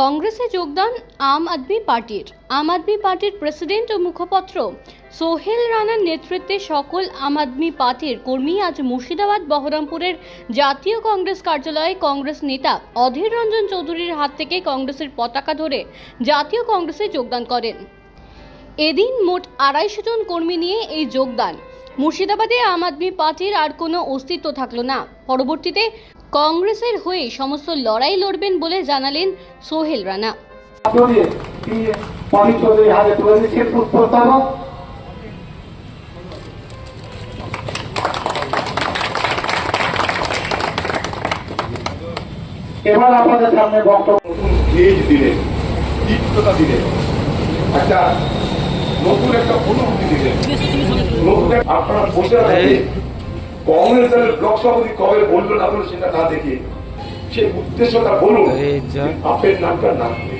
কংগ্রেসে যোগদান আম আদমি পার্টির। আম আদমি পার্টির প্রেসিডেন্ট ও মুখপত্র সোহেল রানার নেতৃত্বে সকল আম আদমি পার্টির কর্মী আজ মুর্শিদাবাদ, বহরমপুরের জাতীয় কংগ্রেস কার্যালয়ে কংগ্রেস নেতা অধীর রঞ্জন চৌধুরীর হাত থেকে কংগ্রেসের পতাকা ধরে জাতীয় কংগ্রেসে যোগদান করেন। এদিন মোট আড়াইশো জন কর্মী নিয়ে এই যোগদান। মুর্শিদাবাদে আম আদমি পার্টির আর কোনো অস্তিত্ব থাকল না। পরবর্তীতে কংগ্রেসের হয়ে সমস্ত লড়াই লড়বেন বলে জানালেন সোহেল রানা। এবার আপনাদের সামনে বক্তব্য। তেজ একটা নতুন একটা অনুভূতি নতুন আপনারা বসে আছেন কংগ্রেস দলের ব্লক সভাপতি কবে বলল না সেটা না দেখে সেই উদ্দেশ্যটা বলুন আপের নামটা না করে।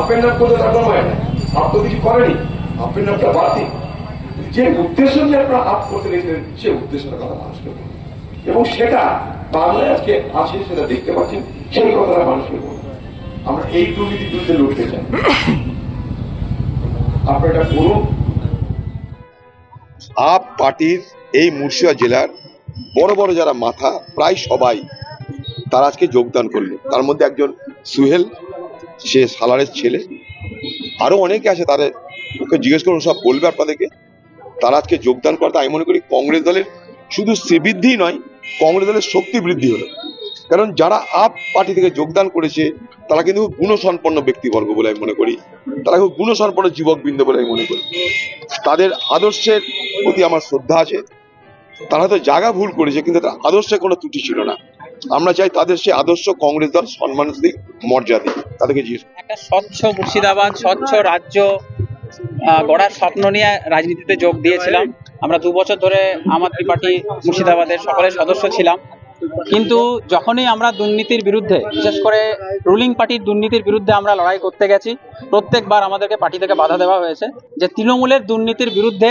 আপের নাম করতে তার হয় না আপ তো কিছু করেনি। আপের নামটা বাদ দিন। যে উদ্দেশ্য নিয়ে আপনারা আপ করতে গেছিলেন সেই উদ্দেশ্যটা কথা মানুষকে বলুন। এবং সেটা বাংলায় আজকে আসে সেটা দেখতে পাচ্ছেন সেই কথাটা মানুষকে বলুন। আমরা এই দুর্নীতির বিরুদ্ধে লড়তে চাই। আপনারা এটা করুন আপ পার্টির এই মুর্শিদা জেলার বড় বড় যারা মাথা, প্রায় সবাই তারা আজকে যোগদান করল তার মধ্যে একজন সুহেল, সে সালারের ছেলে। আরও অনেকে আছে তাদের ওকে জিজ্ঞেস করুন, সব বলবে আপনাদেরকে। তারা আজকে যোগদান করতে আমি মনে করি কংগ্রেস দলের শুধু সে শ্রীবৃদ্ধি নয়, কংগ্রেস দলের শক্তি বৃদ্ধি হলো। কারণ যারা আপ পার্টি থেকে যোগদান করেছে, তারা কিন্তু গুণসম্পন্ন ব্যক্তিবর্গ বলে আমি মনে করি। তারা খুব গুণসম্পন্ন যুবকবৃন্দ বলে আমি মনে করি। তাদের আদর্শের প্রতি আমার শ্রদ্ধা আছে। তারা হয়তো জায়গা ভুল করেছে, কিন্তু তার আদর্শে কোনো ত্রুটি ছিল না। আমরা চাই তাদের সেই আদর্শ কংগ্রেস দল সম্মান দিক, মর্যাদা তাদেরকে একটা স্বচ্ছ মুর্শিদাবাদ, স্বচ্ছ রাজ্য গড়ার স্বপ্ন নিয়ে রাজনীতিতে যোগ দিয়েছিলাম। আমরা দু বছর ধরে আম আদমি পার্টি মুর্শিদাবাদের সকলের সদস্য ছিলাম। কিন্তু যখনই আমরা দুর্নীতির বিরুদ্ধে, বিশেষ করে রুলিং পার্টির দুর্নীতির বিরুদ্ধে আমরা লড়াই করতে গেছি, প্রত্যেকবার আমাদেরকে পার্টি থেকে বাধা দেওয়া হয়েছে যে তৃণমূলের দুর্নীতির বিরুদ্ধে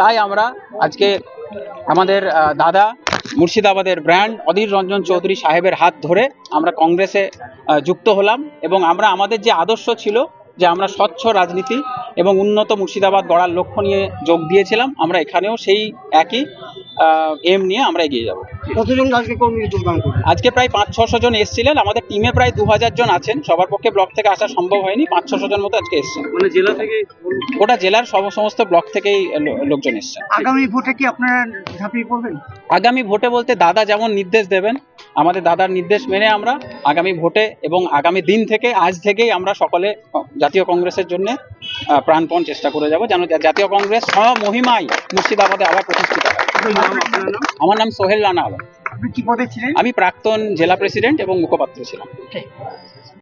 তাই আমরা আজকে আমাদের দাদা মুর্শিদাবাদের ব্র্যান্ড অধীর রঞ্জন চৌধুরী সাহেবের হাত ধরে আমরা কংগ্রেসে যুক্ত হলাম এবং আমরা, আমাদের যে আদর্শ ছিল যে আমরা স্বচ্ছ রাজনীতি এবং উন্নত মুর্শিদাবাদ গড়ার লক্ষ্য নিয়ে যোগ দিয়েছিলাম, আমরা এখানেও সেই একই। এম নিয়ে আমরা এগিয়ে যাব। কতজন আজকে কর্মী যোগদান করবে? আজকে প্রায় পাঁচ ছশো জন এসেছিলেন আমাদের টিমে প্রায় দু হাজার জন আছেন। সবার পক্ষে ব্লক থেকে আসা সম্ভব হয়নি পাঁচ ছশো জন মতো আজকে এসছেন। মানে জেলা থেকে ওটা জেলার সব- সমস্ত ব্লক থেকেই লোকজন এসছেন। আগামী ভোটে কি আপনারা ঝাঁপিয়ে পড়বেন? আগামী ভোটে বলতে দাদা যেমন নির্দেশ দেবেন আমাদের দাদার নির্দেশ মেনে আমরা আগামী ভোটে এবং আগামী দিন থেকে আজ থেকেই আমরা সকলে জাতীয় কংগ্রেসের জন্য প্রাণপণ চেষ্টা করে যাব। যেন জাতীয় কংগ্রেস স্বমহিমায় মুর্শিদাবাদে আবার প্রতিষ্ঠিত হয়। আমার নাম সোহেল রানা আলম। আপনি কি পদে ছিলেন? আমি প্রাক্তন জেলা প্রেসিডেন্ট এবং মুখপাত্র ছিলাম।